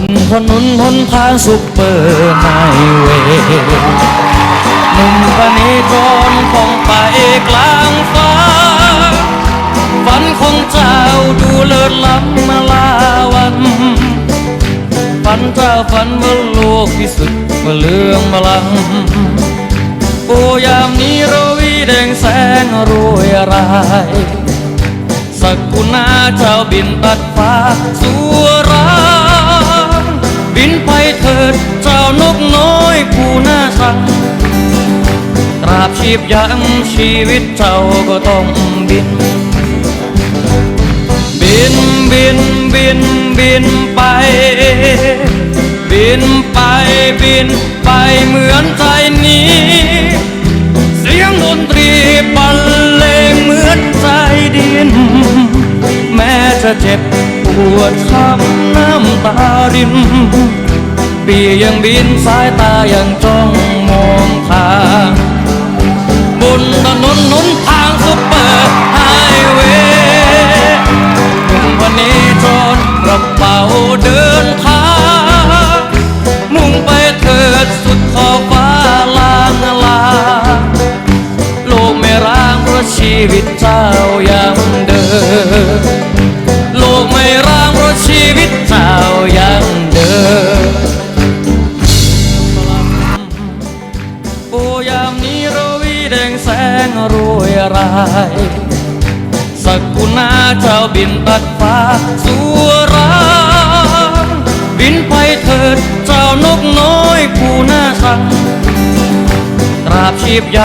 นถนนหนทางซุปเปอร์ไฮเวย์หนุ่มปณิกรคงไปกลางฟ้า ฝันของเจ้าดูเลิศล้ำมาลาวัน ฝันเจ้าฝันว่าโลกที่สุดว่าเรื่องบลังโอยามนี้เราวีแดงแสงรวยรายสักกุณาเจ้าบินตัดฟ้าสู่รางบิน ไปเถิดเจ้านกน้อยผู้น่าชังตราบชีพยังชีวิตเจ้าก็ต้องบิน บินบินบินบินไป บินไปบินไปเหมือนใจนี้ เสียงดนตรีบรรเลงเหมือนใจดิน แม้จะเจ็บปวดช้ำน้ำตาริน ปียังบินสายตายังจ้องมองทางบนถนนหนทางซุปเปอร์ไฮเวย์หนุ่มคนนี้จนกระเป๋าเดินทางมุ่งไปเถิดสุดขอบฟ้าลางลาโลกไม่ร้างเพราะชีวิต โอยามนี้เราวีแดงแสงรวยรายสักกุณาเจ้าบินตัดฟ้าสัวรางบินไปเถิดเจ้านกน้อยผู้น่าสังตราบชีพยา